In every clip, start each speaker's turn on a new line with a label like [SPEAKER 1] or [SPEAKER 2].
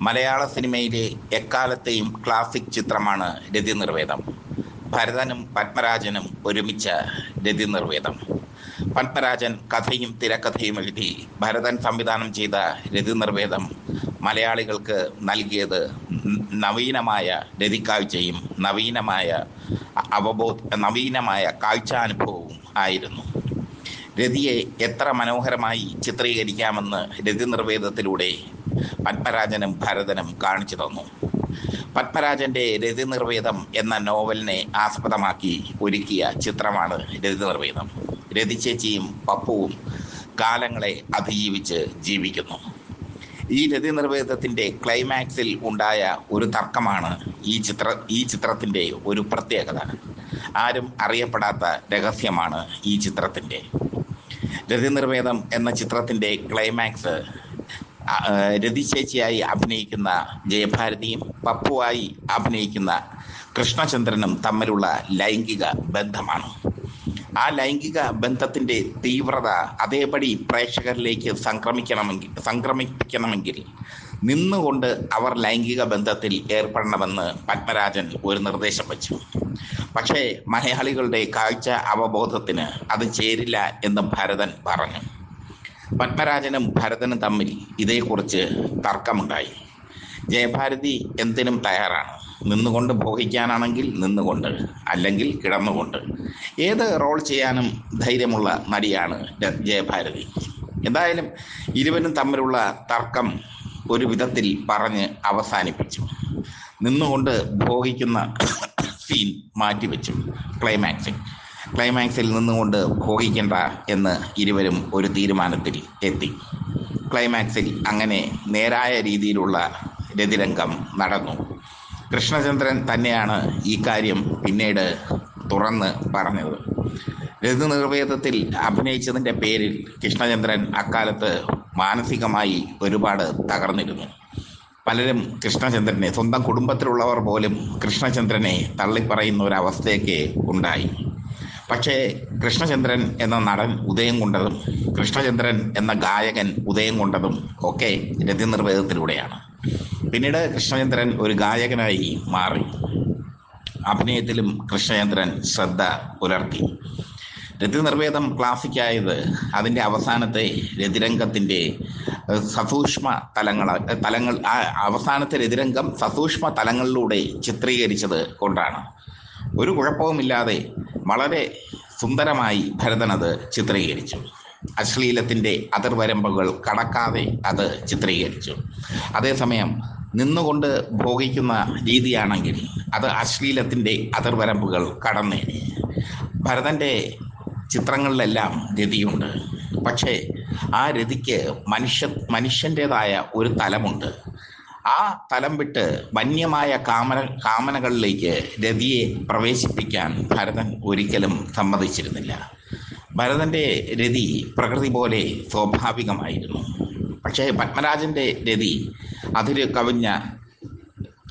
[SPEAKER 1] മലയാള സിനിമയിലെ എക്കാലത്തെയും ക്ലാസിക് ചിത്രമാണ് രതി നിർവേദം ഭരതനും പത്മരാജനും ഒരുമിച്ച രതി നിർവേദം പത്മരാജൻ കഥയും തിരക്കഥയും എഴുതി ഭരതൻ സംവിധാനം ചെയ്ത രതി നിർവേദം മലയാളികൾക്ക് നൽകിയത് നവീനമായ രതിക്കാഴ്ചയും നവീനമായ അവബോധ നവീനമായ കാഴ്ചാനുഭവവും ആയിരുന്നു. രതിയെ എത്ര മനോഹരമായി ചിത്രീകരിക്കാമെന്ന് രതി നിർവേദത്തിലൂടെ പത്മരാജനും ഭരതനും കാണിച്ചു തന്നു. പത്മരാജന്റെ രതി നിർവേദം എന്ന നോവലിനെ ആസ്പദമാക്കി ഒരുക്കിയ ചിത്രമാണ് രതി നിർവേദം രതി ചേച്ചിയും പപ്പുവും കാലങ്ങളെ അതിജീവിച്ച് ജീവിക്കുന്നു. ഈ രതി നിർവേദത്തിന്റെ ക്ലൈമാക്സിൽ ഉണ്ടായ ഒരു തർക്കമാണ് ഈ ചിത്ര ഈ ചിത്രത്തിന്റെ ഒരു പ്രത്യേകത. ആരും അറിയപ്പെടാത്ത രഹസ്യമാണ് ഈ ചിത്രത്തിന്റെ. രതി നിർവേദം എന്ന ചിത്രത്തിന്റെ ക്ലൈമാക്സ് രതി ചേച്ചിയായി അഭിനയിക്കുന്ന ജയഭാരതിയും പപ്പുവായി അഭിനയിക്കുന്ന കൃഷ്ണചന്ദ്രനും തമ്മിലുള്ള ലൈംഗിക ബന്ധമാണ്. ആ ലൈംഗിക ബന്ധത്തിന്റെ തീവ്രത അതേപടി പ്രേക്ഷകരിലേക്ക് സംക്രമിക്കണമെങ്കിൽ സംക്രമിപ്പിക്കണമെങ്കിൽ നിന്നുകൊണ്ട് അവർ ലൈംഗിക ബന്ധത്തിൽ ഏർപ്പെടണമെന്ന് പത്മരാജൻ ഒരു നിർദ്ദേശം വച്ചു. പക്ഷേ മലയാളികളുടെ കാഴ്ച അവബോധത്തിന് അത് ചേരില്ല എന്ന് ഭരതൻ പറഞ്ഞു. പത്മരാജനും ഭരതനും തമ്മിൽ ഇതേക്കുറിച്ച് തർക്കമുണ്ടായി. ജയഭാരതി എന്തിനും തയ്യാറാണ്. നിന്നുകൊണ്ട് ഭോഗിക്കാനാണെങ്കിൽ നിന്നുകൊണ്ട് അല്ലെങ്കിൽ കിടന്നുകൊണ്ട്. ഏത് റോൾ ചെയ്യാനും ധൈര്യമുള്ള നടിയാണ് ജയഭാരതി. എന്തായാലും ഇരുവരും തമ്മിലുള്ള തർക്കം ഒരു വിധത്തിൽ പറഞ്ഞ് അവസാനിപ്പിച്ചു. നിന്നുകൊണ്ട് ഭോഗിക്കുന്ന സീൻ മാറ്റിവെച്ചു. ക്ലൈമാക്സിൽ ക്ലൈമാക്സിൽ നിന്നുകൊണ്ട് ഭോഗിക്കണ്ട എന്ന് ഇരുവരും ഒരു തീരുമാനത്തിൽ എത്തി. ക്ലൈമാക്സിൽ അങ്ങനെ നേരായ രീതിയിലുള്ള രതിരംഗം നടന്നു. കൃഷ്ണചന്ദ്രൻ തന്നെയാണ് ഈ കാര്യം പിന്നീട് തുറന്ന് പറഞ്ഞത്. രതി നിർവേദത്തിൽ അഭിനയിച്ചതിന്റെ പേരിൽ കൃഷ്ണചന്ദ്രൻ അക്കാലത്ത് മാനസികമായി ഒരുപാട് തകർന്നിരുന്നു. പലരും കൃഷ്ണചന്ദ്രനെ സ്വന്തം കുടുംബത്തിലുള്ളവർ പോലും കൃഷ്ണചന്ദ്രനെ തള്ളിപ്പറയുന്ന ഒരവസ്ഥയൊക്കെ ഉണ്ടായി. പക്ഷേ കൃഷ്ണചന്ദ്രൻ എന്ന നടൻ ഉദയം കൊണ്ടതും കൃഷ്ണചന്ദ്രൻ എന്ന ഗായകൻ ഉദയം കൊണ്ടതും ഒക്കെ രതി നിർവേദത്തിലൂടെയാണ് പിന്നീട് കൃഷ്ണചന്ദ്രൻ ഒരു ഗായകനായി മാറി. അഭിനയത്തിലും കൃഷ്ണചന്ദ്രൻ ശ്രദ്ധ പുലർത്തി. രതിനിർവേദം ക്ലാസിക്കായത് അതിന്റെ അവസാനത്തെ രതിരംഗത്തിന്റെ സസൂക്ഷ്മ തലങ്ങൾ തലങ്ങൾ അവസാനത്തെ രതിരംഗം സസൂക്ഷ്മ തലങ്ങളിലൂടെ ചിത്രീകരിച്ചത് കൊണ്ടാണ്. ഒരു കുഴപ്പവുമില്ലാതെ വളരെ സുന്ദരമായി ഭരതനത് ചിത്രീകരിച്ചു. അശ്ലീലത്തിന്റെ അതിർവരമ്പുകൾ കടക്കാതെ അത് ചിത്രീകരിച്ചു. അതേസമയം നിന്നുകൊണ്ട് ഭോഗിക്കുന്ന രീതിയാണെങ്കിൽ അത് അശ്ലീലത്തിന്റെ അതിർവരമ്പുകൾ കടന്നേ ഭരതന്റെ ചിത്രങ്ങളിലെല്ലാം രതിയുണ്ട്. പക്ഷേ ആ രതിക്ക് മനുഷ്യ മനുഷ്യന്റേതായ ഒരു തലമുണ്ട്. ആ തലം വിട്ട് വന്യമായ കാമന കാമനകളിലേക്ക് രതിയെ പ്രവേശിപ്പിക്കാൻ ഭരതൻ ഒരിക്കലും സമ്മതിച്ചിരുന്നില്ല. ഭരതന്റെ രതി പ്രകൃതി പോലെ സ്വാഭാവികമായിരുന്നു. പക്ഷേ പത്മരാജന്റെ രതി അതിര് കവിഞ്ഞ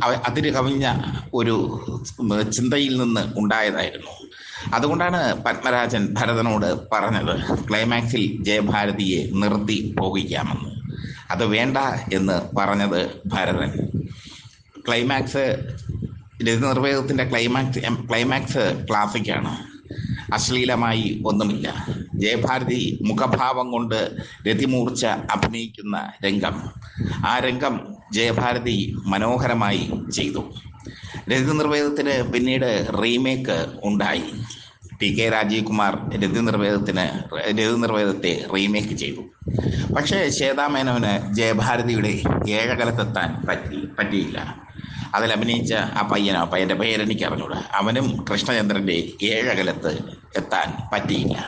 [SPEAKER 1] അതിര് കവിഞ്ഞ ഒരു ചിന്തയിൽ നിന്ന് ഉണ്ടായതായിരുന്നു. അതുകൊണ്ടാണ് പത്മരാജൻ ഭരതനോട് പറഞ്ഞത് ക്ലൈമാക്സിൽ ജയഭാരതിയെ നിർത്തി പോകിക്കാമെന്ന് അത് വേണ്ട എന്ന് പറഞ്ഞത് ഭരതൻ. ക്ലൈമാക്സ് രതിനിർവേദത്തിന്റെ ക്ലൈമാക്സ് ക്ലൈമാക്സ് ക്ലാസിക്കാണ്. അശ്ലീലമായി ഒന്നുമില്ല. ജയഭാരതി മുഖഭാവം കൊണ്ട് രതിമൂർച്ച അഭിനയിക്കുന്ന രംഗം. ആ രംഗം ജയഭാരതി മനോഹരമായി ചെയ്തു. രതിനിർവേദത്തിന് പിന്നീട് റീമേക്ക് ഉണ്ടായി. ടി കെ രാജീവ് കുമാർ രതി നിർവേദത്തിന് രതി നിർവേദത്തെ റീമേക്ക് ചെയ്തു. പക്ഷേ ശ്വേതാമേനോന് ജയഭാരതിയുടെ ഏകകലത്തെത്താൻ പറ്റി പറ്റിയില്ല. അതിൽ അഭിനയിച്ച ആ പയ്യനോ പയ്യന്റെ പേരെനിക്ക് അറിഞ്ഞൂടാ അവനും കൃഷ്ണചന്ദ്രന്റെ ഏഴകലത്ത് എത്താൻ പറ്റിയില്ല.